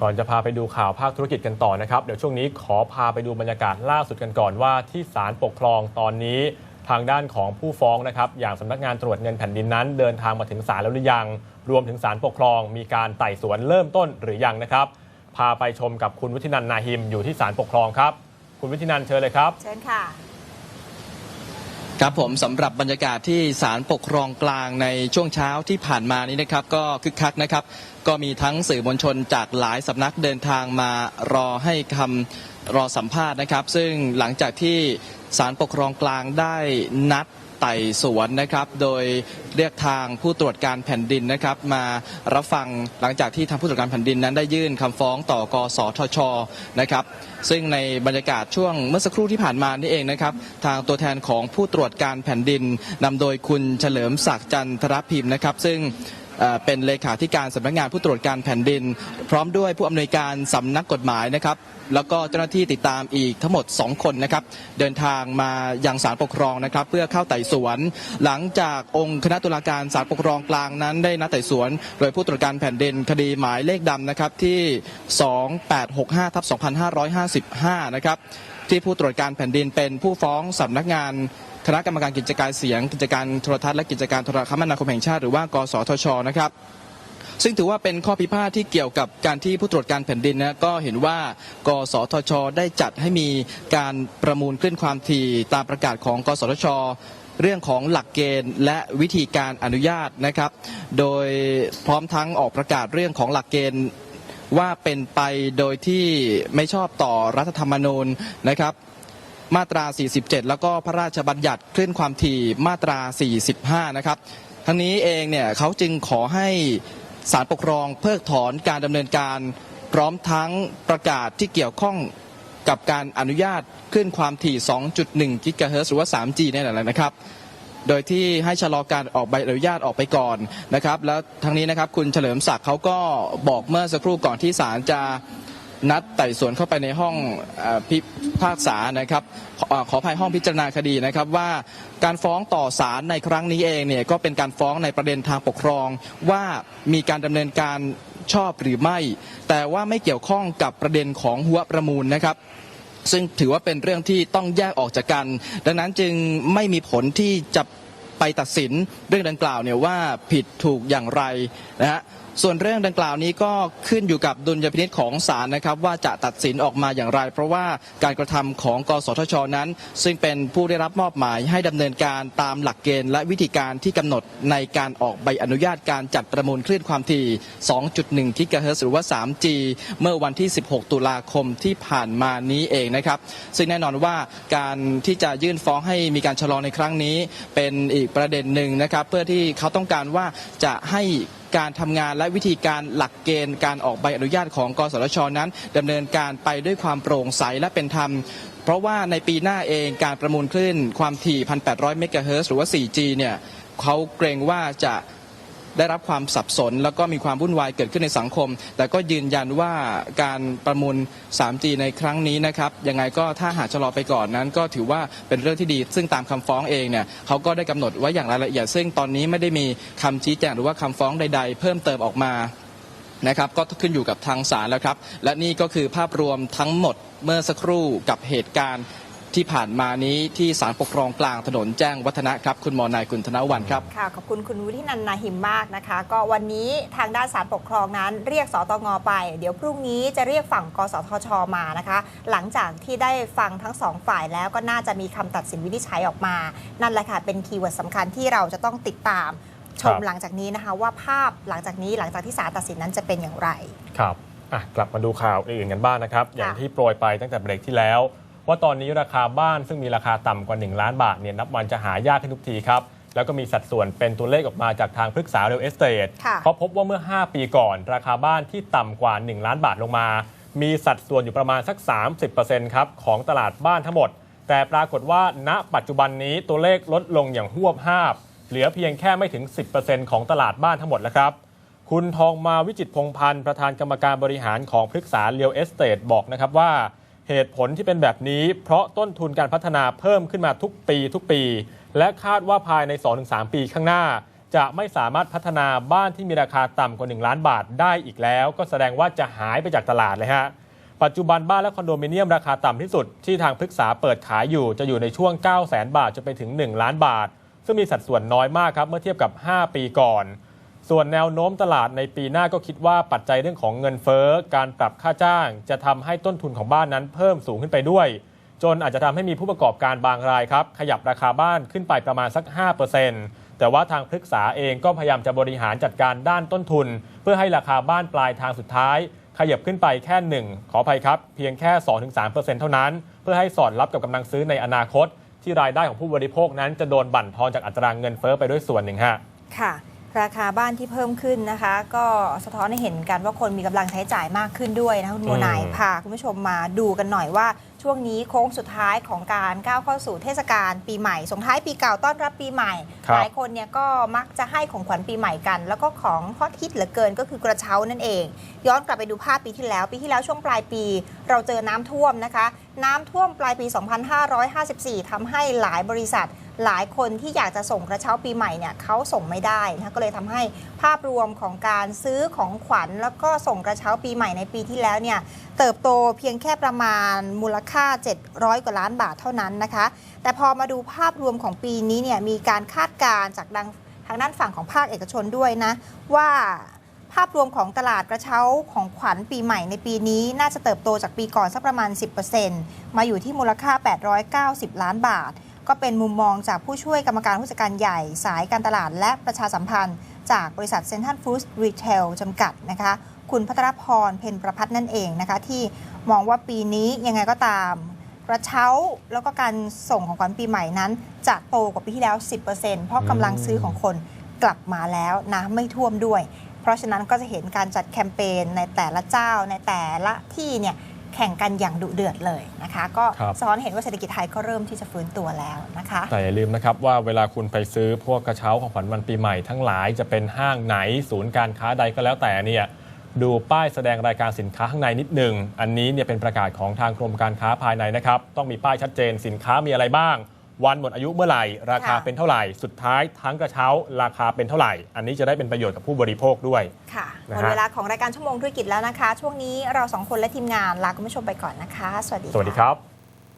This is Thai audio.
ก่อนจะพาไปดูข่าวภาคธุรกิจกันต่อนะครับ เดี๋ยวช่วงนี้ขอพาไปดูบรรยากาศล่าสุดกันก่อนว่าที่ศาลปกครองตอนนี้ ทางด้านของผู้ฟ้องนะครับ อย่างสำนักงานตรวจเงินแผ่นดินนั้น เดินทางมาถึงศาลแล้วหรือยัง รวมถึงศาลปกครอง มีการไต่สวนเริ่มต้นหรือยังนะครับ พาไปชมกับคุณวุฒินันนาหิมอยู่ที่ศาลปกครองครับ คุณวุฒินันเชิญเลยครับ เชิญค่ะ ครับผมสำหรับบรรยากาศที่ศาลปกครองกลางในช่วงเช้าที่ผ่านมานี้นะครับ ก็คึกคักนะครับ ก็มีทั้งสื่อมวลชนจากหลายสำนักเดินทางมารอให้คำรอสัมภาษณ์นะครับ ซึ่งหลังจากที่ศาลปกครองกลางได้นัด ไต่สวนนะครับ โดยเรียกทางผู้ตรวจการแผ่นดินนะครับ มารับฟังหลังจากที่ทางผู้ตรวจการแผ่นดินนั้นได้ยื่นคำฟ้องต่อกสทชนะครับ ซึ่งในบรรยากาศช่วงเมื่อสักครู่ที่ผ่านมานี่เองนะครับ ทางตัวแทนของผู้ตรวจการแผ่นดินนำโดยคุณเฉลิมศักดิ์จันทรพิมพ์นะครับ ซึ่ง เป็นเลขาธิการสำนักงานผู้ตรวจการแผ่นดิน พร้อมด้วยผู้อำนวยการสำนักกฎหมายนะครับแล้วก็เจ้าหน้าที่ติดตามอีกทั้งหมด 2 คนนะครับ เดินทางมายังศาลปกครองนะครับ เพื่อเข้าไต่สวน หลังจากองค์คณะตุลาการศาลปกครองกลางนั้นได้นัดไต่สวน โดยผู้ตรวจการแผ่นดินคดีหมายเลขดำนะครับที่ 2865ทับ2555 นะครับที่ผู้ตรวจการแผ่นดินเป็นผู้ฟ้องสำนักงาน คณะกรรมการกิจการเสียง กิจการโทรทัศน์และกิจการโทรคมนาคมแห่งชาติหรือว่ากสทชนะครับซึ่งถือว่าเป็นข้อพิพาทที่เกี่ยวกับการที่ผู้ตรวจการแผ่นดินนะก็เห็นว่า กสทช ได้จัดให้มีการประมูลคลื่นความถี่ตามประกาศของ กสทช เรื่องของหลักเกณฑ์ และวิธีการอนุญาตนะครับ โดยพร้อมทั้งออกประกาศเรื่องของหลักเกณฑ์ว่าเป็นไปโดยที่ไม่ชอบต่อรัฐธรรมนูญนะครับ มาตรา 47 แล้วก็พระราชบัญญัติคลื่นความถี่มาตรา 45 นะครับ ทั้งนี้เองเนี่ยเขาจึงขอให้ศาลปกครองเพิกถอนการดำเนินการ พร้อมทั้งประกาศที่เกี่ยวข้องกับการอนุญาตคลื่นความถี่ 2.1 กิกะเฮิรตซ์หรือว่า 3G เนี่ยแหละนะครับ โดยที่ให้ชะลอการออกใบอนุญาตออกไปก่อนนะครับ แล้วทั้งนี้นะครับคุณเฉลิมศักดิ์เขาก็บอกเมื่อสักครู่ก่อนที่ศาลจะ นัดไต่สวนเข้าไปในห้องอพิพากษานะครับขออภัยห้องพิจารณาคดีนะครับว่าการฟ้องต่อศาลในครั้งนี้เองเนี่ยก็เป็นการฟ้องในประเด็นทางปกครอง ว่ามีการดำเนินการชอบหรือไม่ แต่ว่าไม่เกี่ยวข้องกับประเด็นของหัวประมูลนะครับซึ่งถือว่าเป็นเรื่องที่ต้องแยกออกจากกัน ดังนั้นจึงไม่มีผลที่จะไปตัดสินเรื่องดังกล่าวเนี่ยว่าผิดถูกอย่างไรนะฮะ ส่วนเรื่องดังกล่าวนี้ก็ขึ้นอยู่กับดุลยพินิจของศาลนะครับ ว่าจะตัดสินออกมาอย่างไร เพราะว่าการกระทำของกสทชนั้น ซึ่งเป็นผู้ได้รับมอบหมายให้ดำเนินการตามหลักเกณฑ์และวิธีการที่กำหนดในการออกใบอนุญาตการจัดประมูลคลื่นความถี่ 2.1 กิกะเฮิรตซ์หรือว่า 3G เมื่อวันที่ 16 ตุลาคมที่ผ่านมานี้เองนะครับ ซึ่งแน่นอนว่าการที่จะยื่นฟ้องให้มีการชะลอในครั้งนี้ เป็นอีกประเด็นหนึ่งนะครับ เพื่อที่เขาต้องการว่าจะให้ การทำงานและวิธีการหลักเกณฑ์การออกใบอนุญาตของกสทชนั้นดำเนินการไปด้วยความโปร่งใสและเป็นธรรมเพราะว่าในปีหน้าเองการประมูลคลื่นความถี่ 1,800 เมกะเฮิรตซ์หรือว่า 4G เนี่ยเขาเกรงว่าจะ ได้รับความสับสน แล้วก็มีความวุ่นวายเกิดขึ้นในสังคม แต่ก็ยืนยันว่าการประมูล 3G ในครั้งนี้นะครับยังไงก็ถ้าหากชะลอไปก่อนนั้น ก็ถือว่าเป็นเรื่องที่ดี ซึ่งตามคำฟ้องเองเนี่ยเขาก็ได้กำหนดไว้อย่างรายละเอียด ซึ่งตอนนี้ไม่ได้มีคำชี้แจงหรือว่าคำฟ้องใด ๆ เพิ่มเติมออกมานะครับก็ขึ้นอยู่กับทางศาลแล้วครับ และนี่ก็คือภาพรวมทั้งหมดเมื่อสักครู่กับเหตุการณ์ ที่ผ่านมานี้ที่ศาลปกครองกลางถนนแจ้งวัฒนะครับคุณหมอนายกุลธนวันครับค่ะขอบคุณคุณวุฒินันท์นาหิมมากนะคะ ก็วันนี้ทางด้านศาลปกครองนั้น เรียกสตงไป เดี๋ยวพรุ่งนี้จะเรียกฝั่งกสทชมานะคะ หลังจากที่ได้ฟังทั้งสองฝ่ายแล้วก็น่าจะมีคำตัดสินวินิจฉัยออกมา นั่นแหละค่ะเป็นคีย์เวิร์ดสำคัญที่เราจะต้องติดตามชมครับหลังจากนี้นะคะ ว่าภาพหลังจากนี้หลังจากที่ศาลตัดสินนั้นจะเป็นอย่างไรครับอะกลับมาดูข่าวอื่นกันบ้างนะครับ อย่างที่โปรยไปตั้งแต่เบรกที่แล้ว ว่าตอนนี้ราคาบ้านซึ่งมีราคาต่ำกว่า 1 ล้านบาทเนี่ยนับวันจะหายากขึ้นทุกทีครับ แล้วก็มีสัดส่วนเป็นตัวเลขออกมาจากทางพฤกษาเรียลเอสเตทค่ะ เพราะพบว่าเมื่อ 5 ปีก่อน ราคาบ้านที่ต่ำกว่า 1 ล้านบาทลงมา มีสัดส่วนอยู่ประมาณสัก 30%ครับของตลาดบ้านทั้งหมด แต่ปรากฏว่าณปัจจุบันนี้ตัวเลขลดลงอย่างหวบห้าบ เหลือเพียงแค่ไม่ถึง 10%ของตลาดบ้านทั้งหมดแล้วครับ คุณทองมาวิจิตรพงษ์พันธ์ประธานกรรมการบริหารของพฤกษาเรียวเอสเตทบอกนะครับว่า เหตุผลที่เป็นแบบนี้ เพราะต้นทุนการพัฒนาเพิ่มขึ้นมาทุกปีทุกปี และคาดว่าภายใน 2-3 ปีข้างหน้า จะไม่สามารถพัฒนาบ้านที่มีราคาต่ำกว่า 1 ล้านบาทได้อีกแล้ว ก็แสดงว่าจะหายไปจากตลาดเลยฮะปัจจุบันบ้านและคอนโดมิเนียมราคาต่ำที่สุดที่ทางพฤกษาเปิดขายอยู่จะอยู่ในช่วง 9 0 0 0 0 0 บาทจนไปถึง 1 ล้านบาท ซึ่งมีสัดส่วนน้อยมากครับเมื่อเทียบกับ 5 ปีก่อน ส่วนแนวโน้มตลาดในปีหน้าก็คิดว่าปัจจัยเรื่องของเงินเฟ้อ การปรับค่าจ้าง จะทำให้ต้นทุนของบ้านนั้นเพิ่มสูงขึ้นไปด้วย จนอาจจะทำให้มีผู้ประกอบการบางรายครับ ขยับราคาบ้านขึ้นไปประมาณสัก 5%แต่ว่าทางพฤกษาเองก็พยายามจะบริหารจัดการด้านต้นทุน เพื่อให้ราคาบ้านปลายทางสุดท้าย ขยับขึ้นไปแค่ 1 ขออภัยครับ เพียงแค่ 2-3%เท่านั้น เพื่อให้สอดรับกับกำลังซื้อในอนาคต ที่รายได้ของผู้บริโภคนั้นจะโดนบั่นทอนจากอัตราเงินเฟ้อไปด้วยส่วนหนึ่งฮะค่ะ ราคาบ้านที่เพิ่มขึ้นนะคะ ก็สะท้อนให้เห็นกันว่าคนมีกำลังใช้จ่ายมากขึ้นด้วยนะคุณโมนายอืมพาคุณผู้ชมมาดูกันหน่อยว่า ช่วงนี้โค้งสุดท้ายของการก้าวเข้าสู่เทศกาลปีใหม่ส่งท้ายปีเก่าต้อนรับปีใหม่ครับหลายคนเนี่ยก็มักจะให้ของขวัญปีใหม่กัน แล้วก็ของฮอตฮิตเหลือเกินก็คือกระเช้านั่นเอง ย้อนกลับไปดูภาพปีที่แล้ว ปีที่แล้วช่วงปลายปี เราเจอน้ำท่วมนะคะ น้ำท่วมปลายปี 2554ทำให้หลายบริษัท หลายคนที่อยากจะส่งกระเช้าปีใหม่เนี่ยเขาส่งไม่ได้นะก็เลยทำให้ภาพรวมของการซื้อของขวัญ แล้วก็ส่งกระเช้าปีใหม่ในปีที่แล้วเนี่ยเติบโตเพียงแค่ประมาณมูลค่า 700 กว่าล้านบาทเท่านั้นนะคะ แต่พอมาดูภาพรวมของปีนี้เนี่ยมีการคาดการณ์จากดังทางด้านฝั่งของภาคเอกชนด้วยนะ ว่าภาพรวมของตลาดกระเช้าของขวัญปีใหม่ในปีนี้ น่าจะเติบโตจากปีก่อนสักประมาณ 10%มาอยู่ที่มูลค่า 890 ล้านบาท ก็เป็นมุมมองจากผู้ช่วยกรรมการผู้จัดการใหญ่ สายการตลาดและประชาสัมพันธ์ จากบริษัทเซ็นทรัลฟู้ดรีเทลจำกัดนะคะ คุณพัทรพรเพนประพัฒน์นั่นเองนะคะ ที่มองว่าปีนี้ยังไงก็ตามกระเช้าแล้วก็การส่งของขวัญปีใหม่นั้น จะโตกว่าปีที่แล้ว 10%เพราะกำลังซื้อของคนกลับมาแล้วนะไม่ท่วมด้วย เพราะฉะนั้นก็จะเห็นการจัดแคมเปญในแต่ละเจ้าในแต่ละที่เนี่ย แข่งกันอย่างดุเดือดเลยนะคะ ก็ครับสะท้อนเห็นว่าเศรษฐกิจไทยก็เริ่มที่จะฟื้นตัวแล้วนะคะ แต่อย่าลืมนะครับว่าเวลาคุณไปซื้อพวกกระเช้าของขวัญวันปีใหม่ทั้งหลายจะเป็นห้างไหนศูนย์การค้าใดก็แล้วแต่เนี่ยดูป้ายแสดงรายการสินค้าข้างในนิดหนึ่ง อันนี้เนี่ยเป็นประกาศของทางกรมการค้าภายในนะครับ ต้องมีป้ายชัดเจนสินค้ามีอะไรบ้าง วันหมดอายุเมื่อไหร่ ราคาค่ะเป็นเท่าไหร่ สุดท้ายทั้งกระเช้าราคาเป็นเท่าไหร่ อันนี้จะได้เป็นประโยชน์กับผู้บริโภคด้วย ค่ะหนะมฮะดเวลาของรายการชั่วโมงธุรกิจแล้วนะคะ ช่วงนี้เราสองคนและทีมงานลาคุณผู้ชมไปก่อนนะคะ สวัสดีสวัสดีค่ะครับ